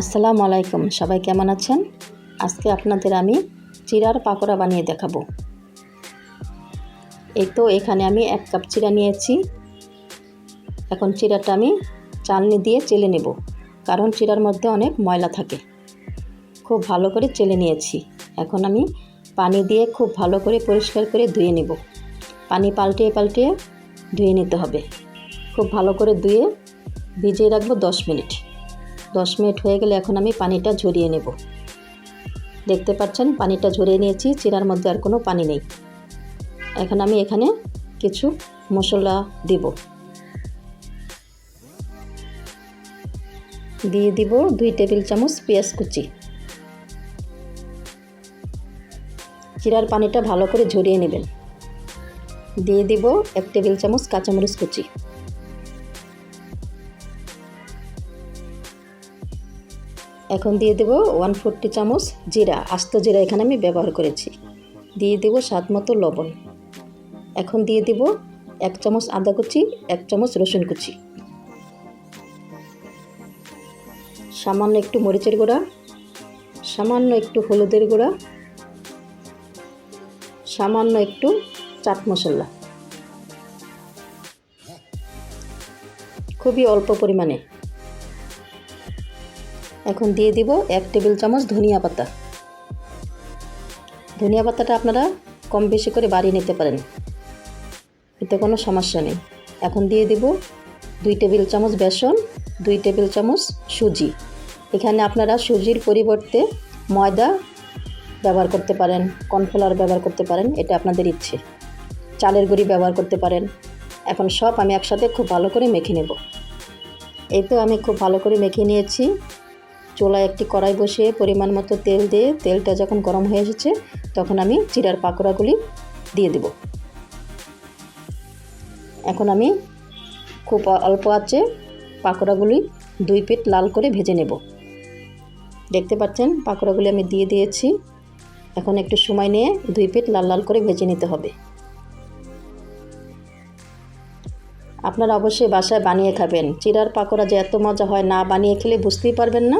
আসসালামু আলাইকুম, সবাই কেমন আছেন? আজকে আপনাদের আমি চিরার পাকোড়া বানিয়ে দেখাবো। এই তো এখানে আমি এক কাপ চিরা নিয়েছি। এখন চিরাটা আমি চালনি দিয়ে চেলে নেব, কারণ চিরার মধ্যে অনেক ময়লা থাকে। খুব ভালো করে চেলে নিয়েছি। এখন আমি পানি দিয়ে খুব ভালো করে পরিষ্কার করে ধুয়ে নেব। পানি পাল্টিয়ে পাল্টিয়ে ধুয়ে নিতে হবে। খুব ভালো করে ধুয়ে ভিজিয়ে রাখব দশ মিনিট। দশ মিনিট হয়ে গেলে এখন আমি পানিটা ঝরিয়ে নেব। দেখতে পাচ্ছেন, পানিটা ঝরিয়ে নিয়েছি, চিরার মধ্যে আর কোনো পানি নেই। এখন আমি এখানে কিছু মশলা দিব। দিয়ে দিব দুই টেবিল চামচ পেঁয়াজ কুচি। চিরার পানিটা ভালো করে ঝরিয়ে নেবেন। দিয়ে দিব এক টেবিল চামচ কাঁচামরিচ কুচি। এখন দিয়ে দেব ওয়ান ফোরটি চামচ জিরা, আস্ত জিরা এখানে আমি ব্যবহার করেছি। দিয়ে দেব স্বাদ মতো লবণ। এখন দিয়ে দেব এক চামচ আদা কুচি, এক চামচ রসুন কুচি। সামান্য একটু মরিচের গুঁড়া, সামান্য একটু হলুদের গুঁড়া, সামান্য একটু চাট মশলা। খুবই অল্প পরিমাণে। এখন দিয়ে দিব এক টেবিল চামচ ধনিয়া পাতা। ধনিয়া পাতাটা আপনারা কম বেশি করে বাড়িয়ে নিতে পারেন। এতে কোনো সমস্যা নেই। এখন দিয়ে দিব দুই টেবিল চামচ বেসন, দুই টেবিল চামচ সুজি। এখানে আপনারা সুজির পরিবর্তে ময়দা ব্যবহার করতে পারেন, কর্নফ্লাওয়ার ব্যবহার করতে পারেন, এটা আপনাদের ইচ্ছে। চালের গুঁড়ি ব্যবহার করতে পারেন। এখন সব আমি একসাথে খুব ভালো করে মেখে নেব। এই তো আমি খুব ভালো করে মেখে নিয়েছি। চুলায় একটি কড়াই বসিয়ে পরিমাণ মতো তেল দিয়ে তেলটা যখন গরম হয়ে এসেছে, তখন আমি চিরার পাকোড়াগুলি দিয়ে দেব। এখন আমি খুব অল্প আছে পাকোড়াগুলি দুই পিট লাল করে ভেজে নেব। দেখতে পাচ্ছেন, পাকোড়াগুলি আমি দিয়ে দিয়েছি। এখন একটু সময় নিয়ে দুই পিট লাল লাল করে ভেজে নিতে হবে। আপনারা অবশ্যই বাসায় বানিয়ে খাবেন। চিরার পাকোড়া যে এত মজা হয় না বানিয়ে খেলে বুঝতেই পারবেন না।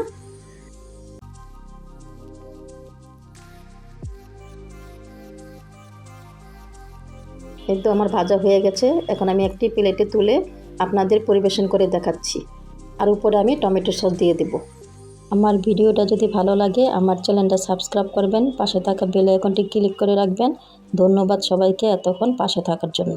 এই তো আমার ভাজা হয়ে গেছে। এখন আমি একটি প্লেটে তুলে আপনাদের পরিবেশন করে দেখাচ্ছি। আর উপরে আমি টমেটো সস দিয়ে দেব। আমার ভিডিওটা যদি ভালো লাগে, আমার চ্যানেলটা সাবস্ক্রাইব করবেন। পাশে থাকা বেল আইকনটি ক্লিক করে রাখবেন। ধন্যবাদ সবাইকে এতক্ষণ পাশে থাকার জন্য।